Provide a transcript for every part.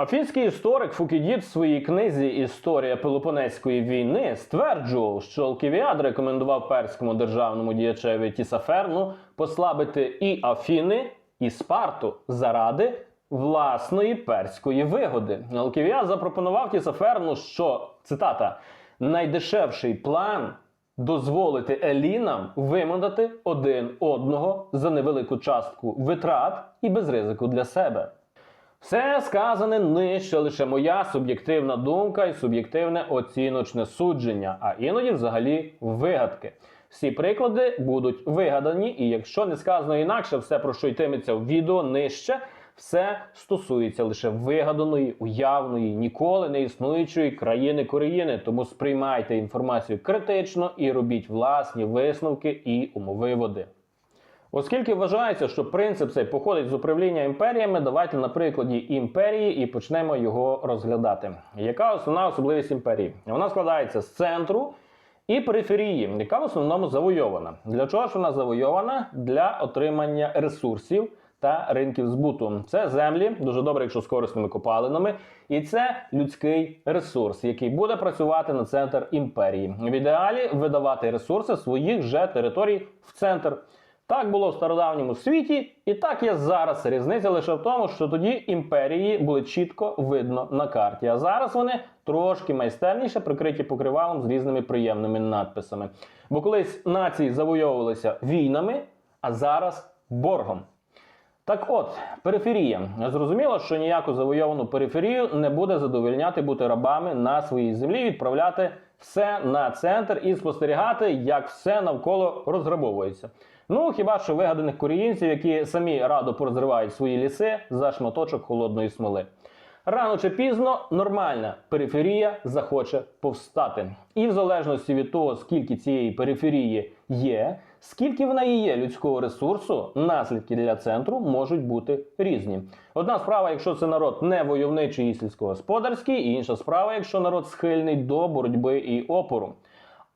Афінський історик Фукідід в своїй книзі Історія Пелопонезької війни стверджував, що Алківіад рекомендував перському державному діячеві Тісаферну послабити і Афіни, і Спарту заради власної перської вигоди. Алківіад запропонував Тісаферну, що цитата найдешевший план дозволити елінам вимодати один одного за невелику частку витрат і без ризику для себе. Все сказане нижче лише моя суб'єктивна думка і суб'єктивне оціночне судження, а іноді взагалі вигадки. Всі приклади будуть вигадані, і якщо не сказано інакше, все про що йтиметься в відео нижче, все стосується лише вигаданої, уявної, ніколи не існуючої країни Кореїни. Тому сприймайте інформацію критично і робіть власні висновки і умовиводи. Оскільки вважається, що принцип цей походить з управління імперіями, давайте на прикладі імперії і почнемо його розглядати. Яка основна особливість імперії? Вона складається з центру і периферії, яка в основному завойована. Для чого ж вона завойована? Для отримання ресурсів та ринків збуту. Це землі, дуже добре, якщо з корисними копалинами, і це людський ресурс, який буде працювати на центр імперії. В ідеалі видавати ресурси своїх же територій в центр. Так було в стародавньому світі, і так є зараз. Різниця лише в тому, що тоді імперії були чітко видно на карті. А зараз вони трошки майстерніше прикриті покривалом з різними приємними надписами. Бо колись нації завойовувалися війнами, а зараз боргом. Так от, периферія. Зрозуміло, що ніяку завойовану периферію не буде задовольняти бути рабами на своїй землі, відправляти все на центр і спостерігати, як все навколо розграбовується. Ну, хіба що вигаданих коріїнців, які самі радо порозривають свої ліси за шматочок холодної смоли. Рано чи пізно нормальна периферія захоче повстати. І в залежності від того, скільки цієї периферії є, скільки в неї є людського ресурсу, наслідки для центру можуть бути різні. Одна справа, якщо це народ не войовничий і сільськогосподарський, і інша справа, якщо народ схильний до боротьби і опору.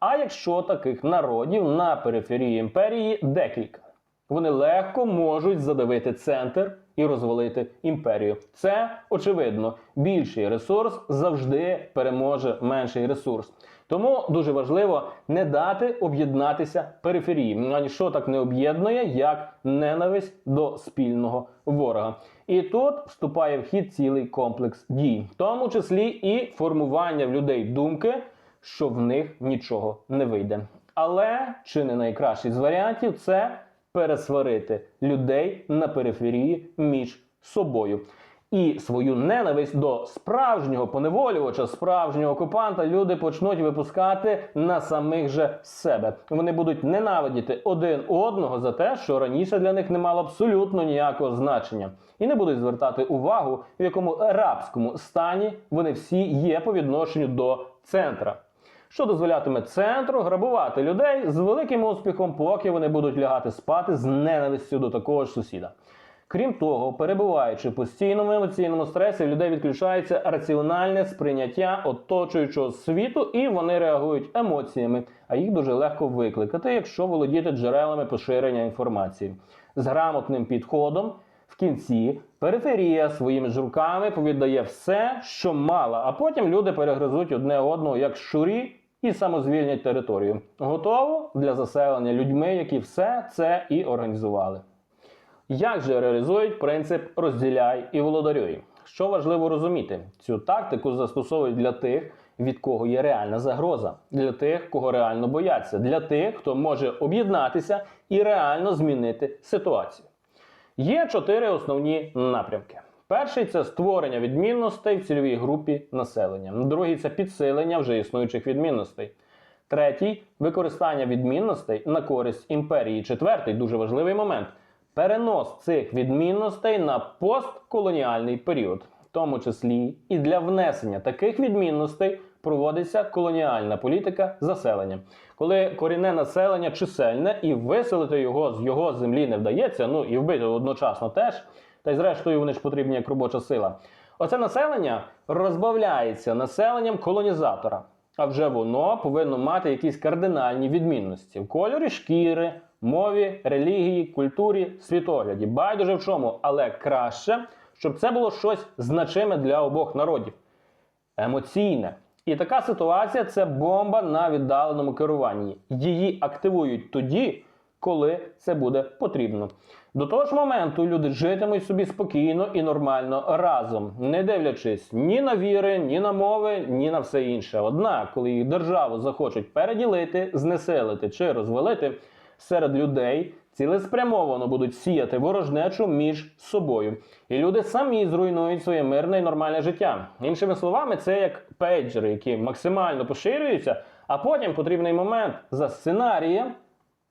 А якщо таких народів на периферії імперії декілька, вони легко можуть задавити центр і розвалити імперію. Це очевидно. Більший ресурс завжди переможе менший ресурс. Тому дуже важливо не дати об'єднатися периферії. Ані що так не об'єднує, як ненависть до спільного ворога. І тут вступає в хід цілий комплекс дій, в тому числі і формування в людей думки що в них нічого не вийде. Але чи не найкращий з варіантів це пересварити людей на периферії між собою. І свою ненависть до справжнього поневолювача, справжнього окупанта люди почнуть випускати на самих же себе. Вони будуть ненавидіти один одного за те, що раніше для них не мало абсолютно ніякого значення, і не будуть звертати увагу, в якому рабському стані вони всі є по відношенню до центра що дозволятиме центру грабувати людей з великим успіхом, поки вони будуть лягати спати з ненавистю до такого ж сусіда. Крім того, перебуваючи в постійному емоційному стресі, в людей відключається раціональне сприйняття оточуючого світу, і вони реагують емоціями, а їх дуже легко викликати, якщо володіти джерелами поширення інформації. З грамотним підходом в кінці периферія своїми ж руками повіддає все, що мала, а потім люди перегризуть одне одного як щурі і самозвільнять територію. Готово для заселення людьми, які все це і організували. Як же реалізують принцип розділяй і володарюй? Що важливо розуміти, цю тактику застосовують для тих, від кого є реальна загроза, для тих, кого реально бояться, для тих, хто може об'єднатися і реально змінити ситуацію. Є чотири основні напрямки. Перший це створення відмінностей в цільовій групі населення. Другий це підсилення вже існуючих відмінностей. Третій використання відмінностей на користь імперії. Четвертий дуже важливий момент перенос цих відмінностей на постколоніальний період, в тому числі і для внесення таких відмінностей проводиться колоніальна політика заселення. Коли корінне населення чисельне і виселити його з його землі не вдається, ну і вбити одночасно теж. Та й зрештою вони ж потрібні як робоча сила. Оце населення розбавляється населенням колонізатора. А вже воно повинно мати якісь кардинальні відмінності в кольорі шкіри, мові, релігії, культурі, світогляді. Байдуже в чому, але краще, щоб це було щось значиме для обох народів емоційне. І така ситуація це бомба на віддаленому керуванні. Її активують тоді, коли це буде потрібно. До того ж моменту люди житимуть собі спокійно і нормально разом, не дивлячись ні на віри, ні на мови, ні на все інше. Однак, коли їх державу захочуть переділити, знеселити чи розвалити серед людей, цілеспрямовано будуть сіяти ворожнечу між собою. І люди самі зруйнують своє мирне і нормальне життя. Іншими словами, це як пейджери, які максимально поширюються, а потім потрібний момент за сценарієм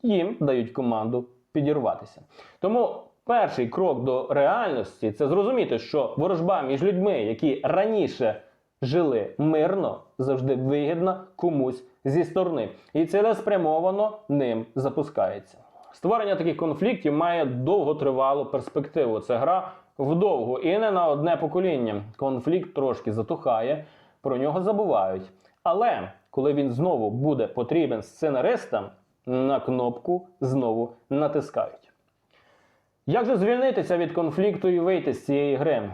їм дають команду підірватися. Тому перший крок до реальності це зрозуміти, що ворожба між людьми, які раніше жили мирно, завжди вигідна комусь зі сторони, і цілеспрямовано ним запускається. Створення таких конфліктів має довготривалу перспективу. Це гра вдовго і не на одне покоління. Конфлікт трошки затухає, про нього забувають. Але коли він знову буде потрібен сценаристам, на кнопку знову натискають. Як же звільнитися від конфлікту і вийти з цієї гри?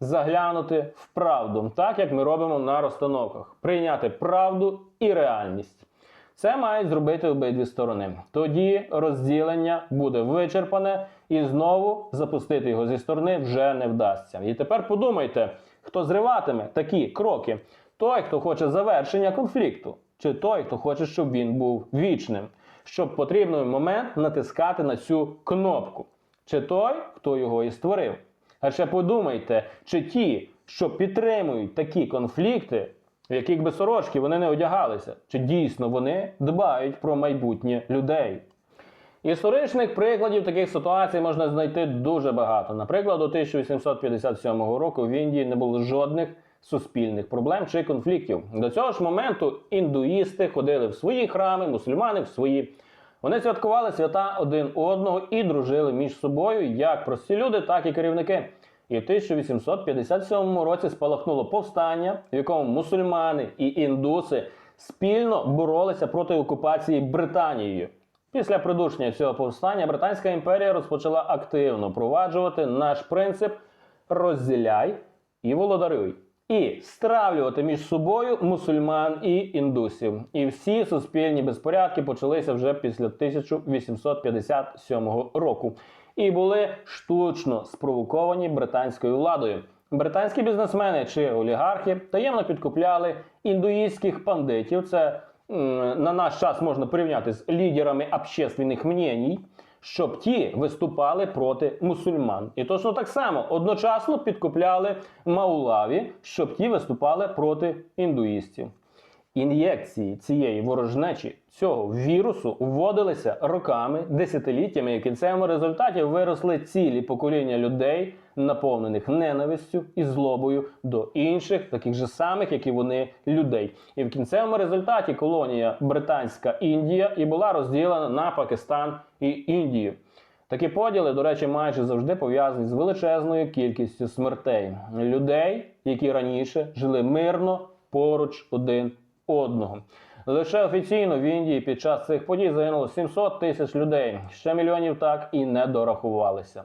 Заглянути в правду, так як ми робимо на розстановках, прийняти правду і реальність. Це мають зробити обидві сторони. Тоді розділення буде вичерпане і знову запустити його зі сторони вже не вдасться. І тепер подумайте, хто зриватиме такі кроки: той, хто хоче завершення конфлікту, чи той, хто хоче, щоб він був вічним, щоб в потрібний момент натискати на цю кнопку, чи той, хто його і створив. А ще подумайте, чи ті, що підтримують такі конфлікти, в яких би сорочки вони не одягалися, чи дійсно вони дбають про майбутнє людей. Історичних прикладів таких ситуацій можна знайти дуже багато. Наприклад, до 1857 року в Індії не було жодних суспільних проблем чи конфліктів. До цього ж моменту індуїсти ходили в свої храми, мусульмани в свої. Вони святкували свята один одного і дружили між собою як прості люди, так і керівники. І в 1857 році спалахнуло повстання, в якому мусульмани і індуси спільно боролися проти окупації Британією. Після придушення цього повстання Британська імперія розпочала активно впроваджувати наш принцип розділяй і володарюй. І стравлювати між собою мусульман і індусів. І всі суспільні безпорядки почалися вже після 1857 року і були штучно спровоковані британською владою. Британські бізнесмени чи олігархи таємно підкупляли індуїстських пандитів. Це на наш час можна порівняти з лідерами общественних мненій, щоб ті виступали проти мусульман. І точно так само одночасно підкупляли маулаві, щоб ті виступали проти індуїстів. Ін'єкції цієї ворожнечі цього вірусу вводилися роками, десятиліттями, і в кінцевому результаті виросли цілі покоління людей, наповнених ненавистю і злобою до інших, таких же самих, як і вони, людей. І в кінцевому результаті колонія Британська Індія і була розділена на Пакистан і Індію. Такі поділи, до речі, майже завжди пов'язані з величезною кількістю смертей людей, які раніше жили мирно поруч один одного. Лише офіційно в Індії під час цих подій загинуло 700 тисяч людей. Ще мільйонів так і не дорахувалися.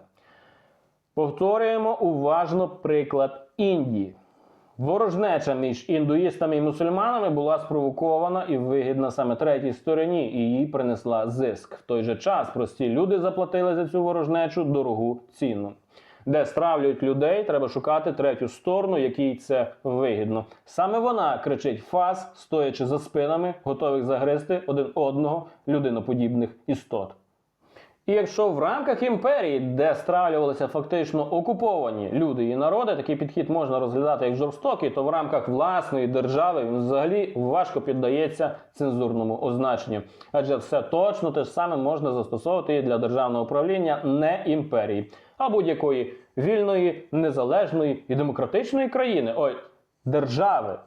Повторюємо уважно приклад Індії. Ворожнеча між індуїстами і мусульманами була спровокована і вигідна саме третій стороні, і їй принесла зиск. В той же час прості люди заплатили за цю ворожнечу дорогу ціну. Де стравлюють людей, треба шукати третю сторону, якій це вигідно. Саме вона кричить фас, стоячи за спинами, готових загризти один одного людиноподібних істот. І якщо в рамках імперії, де стравлювалися фактично окуповані люди і народи, такий підхід можна розглядати як жорстокий, то в рамках власної держави він взагалі важко піддається цензурному означенню. Адже все точно те ж саме можна застосовувати і для державного управління не імперії, а будь-якої вільної, незалежної і демократичної країни, ой, держави.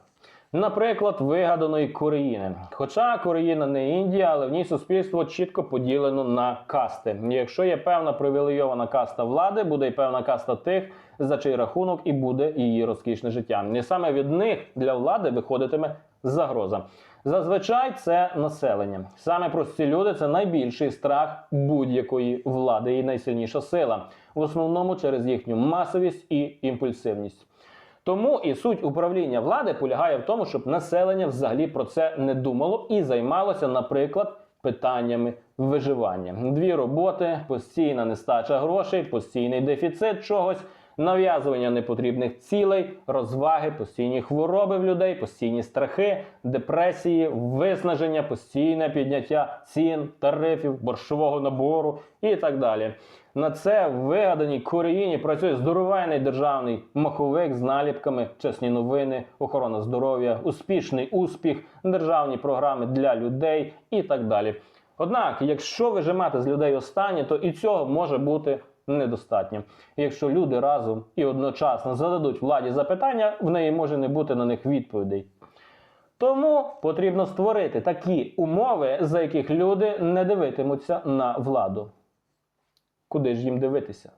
Наприклад, вигаданої Кореїни. Хоча Кореїна не Індія, але в ній суспільство чітко поділено на касти. Якщо є певна привілейована каста влади, буде й певна каста тих, за чий рахунок і буде її розкішне життя. І саме від них для влади виходитиме загроза. Зазвичай це населення. Саме прості люди це найбільший страх будь-якої влади і найсильніша сила. В основному через їхню масовість і імпульсивність. Тому і суть управління влади полягає в тому, щоб населення взагалі про це не думало і займалося, наприклад, питаннями виживання. Дві роботи, постійна нестача грошей, постійний дефіцит чогось, нав'язування непотрібних цілей, розваги, постійні хвороби в людей, постійні страхи, депресії, виснаження, постійне підняття цін, тарифів, борщового набору і так далі. На це в вигаданій Кореїні працює здоровенний державний маховик з наліпками, чесні новини, охорона здоров'я, успішний успіх, державні програми для людей і так далі. Однак, якщо вижимати з людей останнє, то і цього може бути недостатньо. Якщо люди разом і одночасно зададуть владі запитання, в неї може не бути на них відповідей. Тому потрібно створити такі умови, за яких люди не дивитимуться на владу. Куди ж їм дивитися?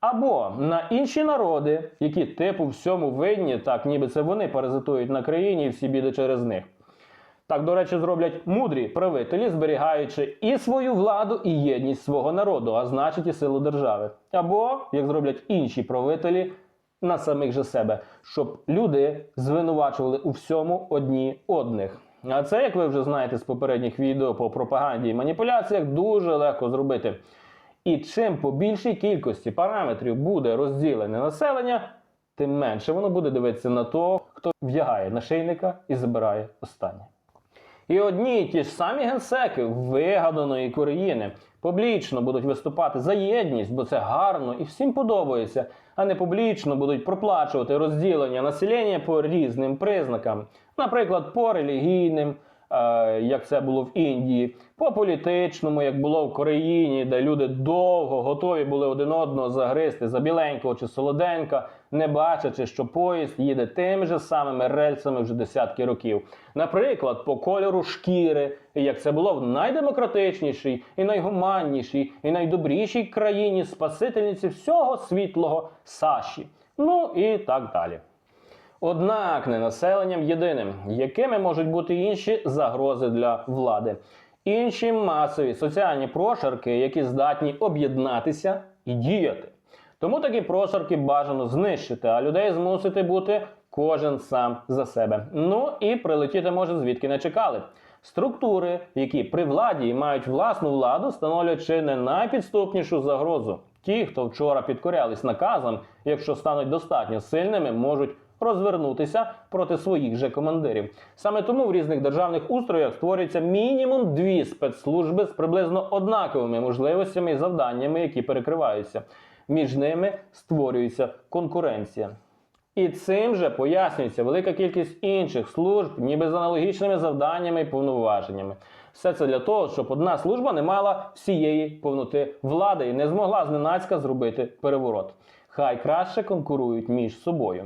Або на інші народи, які типу всьому винні, так ніби це вони паразитують на країні і всі біди через них. Так, до речі, зроблять мудрі правителі, зберігаючи і свою владу, і єдність свого народу, а значить і силу держави. Або, як зроблять інші правителі, на самих же себе, щоб люди звинувачували у всьому одні одних. А це, як ви вже знаєте з попередніх відео по пропаганді і маніпуляціях, дуже легко зробити. І чим по більшій кількості параметрів буде розділене населення, тим менше воно буде дивитися на того, хто вдягає нашийника і забирає останнє. І одні й ті ж самі генсеки вигаданої країни публічно будуть виступати за єдність, бо це гарно і всім подобається, а не публічно будуть проплачувати розділення населення по різним признакам, наприклад, по релігійним. Е, Як це було в Індії, по політичному, як було в Кореїні, де люди довго готові були один одного загризти за біленького чи солоденька, не бачачи, що поїзд їде тими же самими рельсами вже десятки років. Наприклад, по кольору шкіри, як це було в найдемократичнішій, і найгуманнішій, і найдобрішій країні спасительниці всього світлого Саші. Ну і так далі. Однак не населенням єдиним, якими можуть бути інші загрози для влади, інші масові соціальні прошарки, які здатні об'єднатися і діяти. Тому такі прошарки бажано знищити, а людей змусити бути кожен сам за себе. Ну і прилетіти може звідки не чекали. Структури, які при владі мають власну владу, становлять чи не найпідступнішу загрозу. Ті, хто вчора підкорялись наказам, якщо стануть достатньо сильними, можуть розвернутися проти своїх же командирів. Саме тому в різних державних устроях створюється мінімум дві спецслужби з приблизно однаковими можливостями і завданнями, які перекриваються. Між ними створюється конкуренція. І цим же пояснюється велика кількість інших служб, ніби з аналогічними завданнями і повноваженнями. Все це для того, щоб одна служба не мала всієї повноти влади і не змогла зненацька зробити переворот. Хай краще конкурують між собою.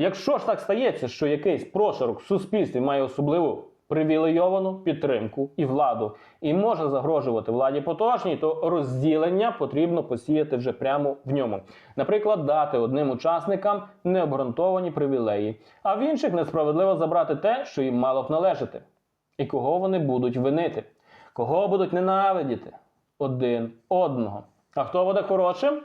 Якщо ж так стається, що якийсь прошарок в суспільстві має особливу привілейовану підтримку і владу, і може загрожувати владі поточній, то розділення потрібно посіяти вже прямо в ньому. Наприклад, дати одним учасникам необґрунтовані привілеї, а в інших несправедливо забрати те, що їм мало б належати. І кого вони будуть винити, кого будуть ненавидіти один одного. А хто буде хорошим?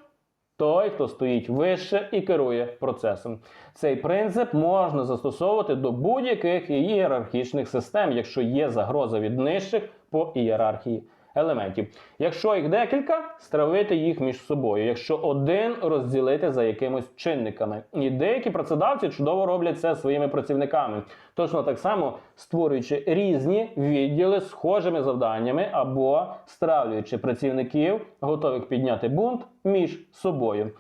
Той, хто стоїть вище і керує процесом. Цей принцип можна застосовувати до будь-яких ієрархічних систем, якщо є загроза від нижчих по ієрархії елементів. Якщо їх декілька, стравити їх між собою. Якщо один розділити за якимось чинниками. І деякі працедавці чудово роблять це своїми працівниками, точно так само створюючи різні відділи схожими завданнями або стравлюючи працівників, готових підняти бунт між собою.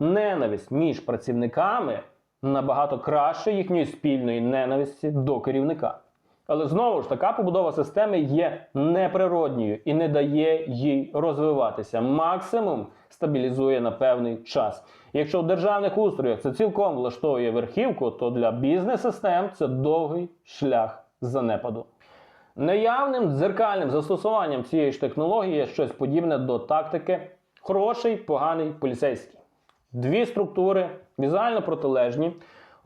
Ненависть між працівниками набагато краще їхньої спільної ненависті до керівника. Але знову ж така побудова системи є неприродньою і не дає їй розвиватися. Максимум стабілізує на певний час. Якщо в державних устроях це цілком влаштовує верхівку, то для бізнес-систем це довгий шлях занепаду. Неявним дзеркальним застосуванням цієї ж технології є щось подібне до тактики хороший, поганий поліцейський. Дві структури візуально протилежні,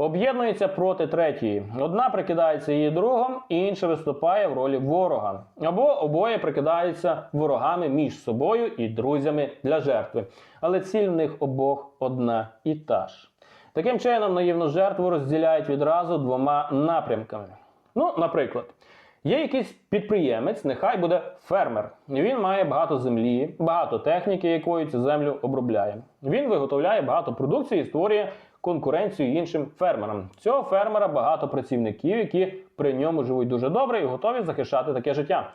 об'єднуються проти третьої. Одна прикидається її другом, інша виступає в ролі ворога. Або обоє прикидаються ворогами між собою і друзями для жертви. Але ціль в них обох одна і та ж. Таким чином, наївну жертву розділяють відразу двома напрямками. Ну, наприклад, є якийсь підприємець, нехай буде фермер. Він має багато землі, багато техніки, якою цю землю обробляє. Він виготовляє багато продукції і створює конкуренцію іншим фермерам. Цього фермера багато працівників, які при ньому живуть дуже добре і готові захищати таке життя.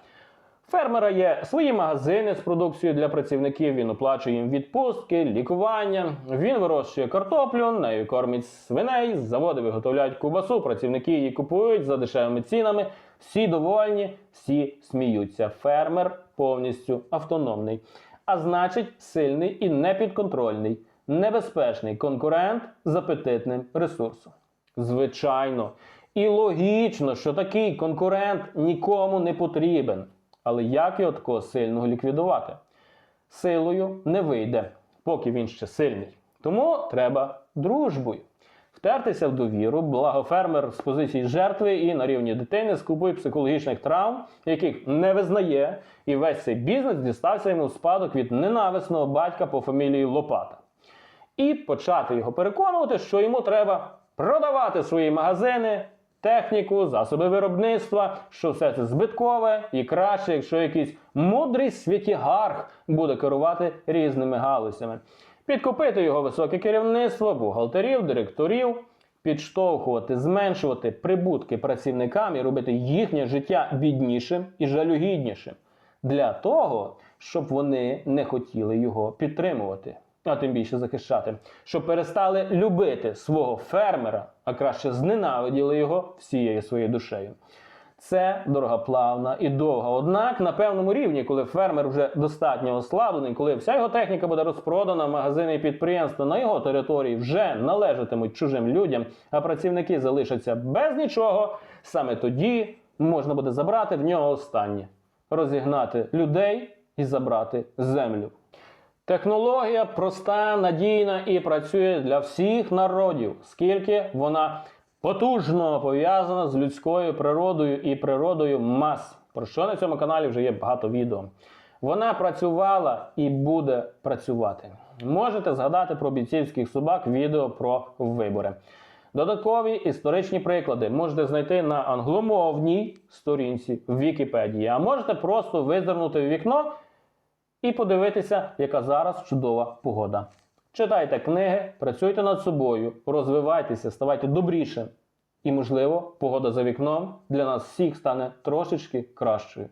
Фермера є свої магазини з продукцією для працівників. Він оплачує їм відпустки, лікування. Він вирощує картоплю, нею кормить свиней, заводи виготовляють кубасу, працівники її купують за дешевими цінами. Всі довольні, всі сміються. Фермер повністю автономний, а значить, сильний і непідконтрольний, небезпечний конкурент з апетитним ресурсом. Звичайно, і логічно, що такий конкурент нікому не потрібен. Але як його такого сильного ліквідувати? Силою не вийде, поки він ще сильний. Тому треба дружбою. Втертися в довіру, благо фермер з позиції жертви і на рівні дитини скупує психологічних травм, яких не визнає, і весь цей бізнес дістався йому в спадок від ненависного батька по фамілії Лопата. І почати його переконувати, що йому треба продавати свої магазини, техніку, засоби виробництва, що все це збиткове і краще, якщо якийсь мудрий святігарх буде керувати різними галузями. Підкупити його високе керівництво, бухгалтерів, директорів, підштовхувати, зменшувати прибутки працівникам і робити їхнє життя біднішим і жалюгіднішим для того, щоб вони не хотіли його підтримувати, а тим більше захищати, щоб перестали любити свого фермера, а краще зненавиділи його всією своєю душею. Це дорогоплавна і довга. Однак на певному рівні, коли фермер вже достатньо ослаблений, коли вся його техніка буде розпродана, магазини і підприємства на його території вже належатимуть чужим людям, а працівники залишаться без нічого, саме тоді можна буде забрати в нього останнє, розігнати людей і забрати землю. Технологія проста, надійна і працює для всіх народів, скільки вона потужно пов'язана з людською природою і природою мас. Про що на цьому каналі вже є багато відео. Вона працювала і буде працювати. Можете згадати про бійцівських собак відео про вибори. Додаткові історичні приклади можете знайти на англомовній сторінці в Вікіпедії, а можете просто визирнути в вікно і подивитися, яка зараз чудова погода. Читайте книги, працюйте над собою, розвивайтеся, ставайте добрішим. І, можливо, погода за вікном для нас всіх стане трошечки кращою.